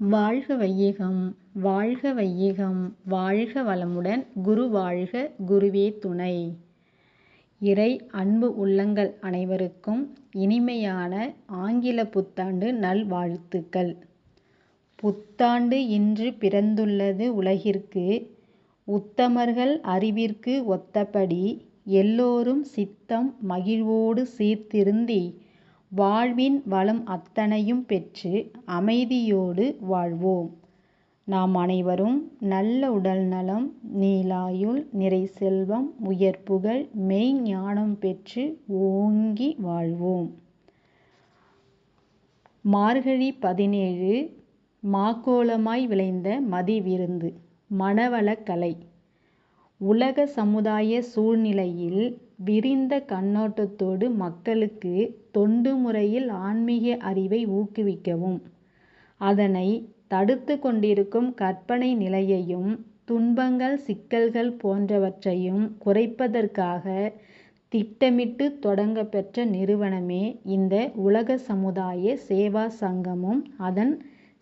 வாழ்க வையகம் வாழ்க வையகம் வாழ்க வளமுடன் குரு வாழ்க குருவே துணை. இறை அன்பு உள்ளங்கள் அனைவருக்கும் இனிமையான ஆங்கில புத்தாண்டு நல்வாழ்த்துக்கள். புத்தாண்டு இன்று பிறந்துள்ளது உலகிற்கு. உத்தமர்கள் அறிவிற்கு ஒத்தபடி எல்லோரும் சித்தம் மகிழ்வோடு சீர்திருந்தி வாழ்வின் வளம் அத்தனையும் பெற்று அமைதியோடு வாழ்வோம். நாம் அனைவரும் நல்ல உடல் நலம் நீலாயுள் நிறை செல்வம் உயர் புகழ் மெய் ஞானம் பெற்று ஓங்கி வாழ்வோம். மார்கழி பதினேழு மாக்கோலமாய் விளைந்த மதி விருந்து மணவளக்கலை உலக சமுதாய சூழ்நிலையில் விரிந்த கண்ணோட்டத்தோடு மக்களுக்கு தொண்டு முறையில் ஆன்மீக அறிவை ஊக்குவிக்கவும். அதனை தடுத்து கொண்டிருக்கும் கற்பனை நிலையையும் துன்பங்கள் சிக்கல்கள் போன்றவற்றையும் குறைப்பதற்காக திட்டமிட்டு தொடங்கப்பெற்ற நிறுவனமே இந்த உலக சமுதாய சேவா சங்கமும் அதன்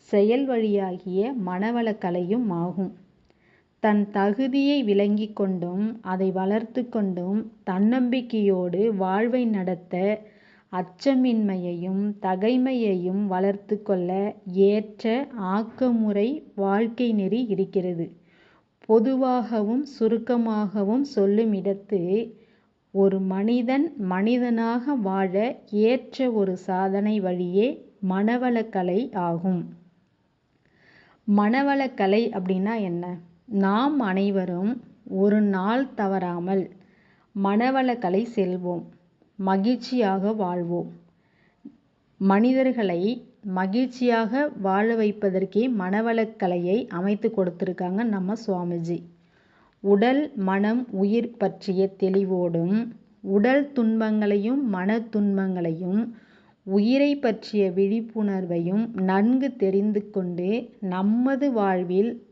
செயல் வழியாகிய மனவளக்கலையும் ஆகும். தன் தகுதியை விளங்கிக் கொண்டும் அதை வளர்த்து கொண்டும் தன்னம்பிக்கையோடு வாழ்வை நடத்த அச்சமின்மையையும் தகைமையையும் வளர்த்து கொள்ள ஏற்ற ஆக்கமுறை வாழ்க்கை நெறி இருக்கிறது. பொதுவாகவும் சுருக்கமாகவும் சொல்லுமிடத்து ஒரு மனிதன் மனிதனாக வாழ ஏற்ற ஒரு சாதனை வழியே மனவளக்கலை ஆகும். மனவளக்கலை அப்படின்னா என்ன? நாம் அனைவரும் ஒரு நாள் தவறாமல் மனவளக்கலை செல்வோம். மகிழ்ச்சியாக வாழ்வோம். மனிதர்களை மகிழ்ச்சியாக வாழ வைப்பதற்கே மனவளக்கலையை அமைத்து கொடுத்துருக்காங்க நம்ம சுவாமிஜி. உடல் மனம் உயிர் பற்றிய தெளிவோடும் உடல் துன்பங்களையும் மன துன்பங்களையும் உயிரை பற்றிய விழிப்புணர்வையும் நன்கு தெரிந்து கொண்டு நமது வாழ்வில்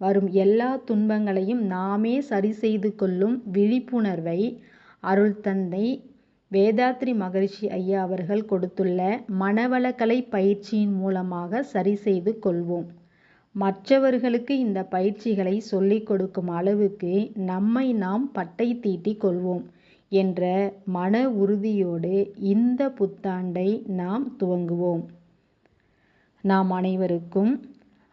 வரும் எல்லா துன்பங்களையும் நாமே சரி செய்து கொள்ளும் விழிப்புணர்வை அருள் தந்தை வேதாத்ரி மகரிஷி ஐயா அவர்கள் கொடுத்துள்ள மனவளக்கலை பயிற்சியின் மூலமாக சரி செய்து கொள்வோம். மற்றவர்களுக்கு இந்த பயிற்சிகளை சொல்லிக் கொடுக்கும் அளவுக்கு நம்மை நாம் பட்டை தீட்டி கொள்வோம் என்ற மன உறுதியோடு இந்த புத்தாண்டை நாம் துவங்குவோம். நாம் அனைவருக்கும்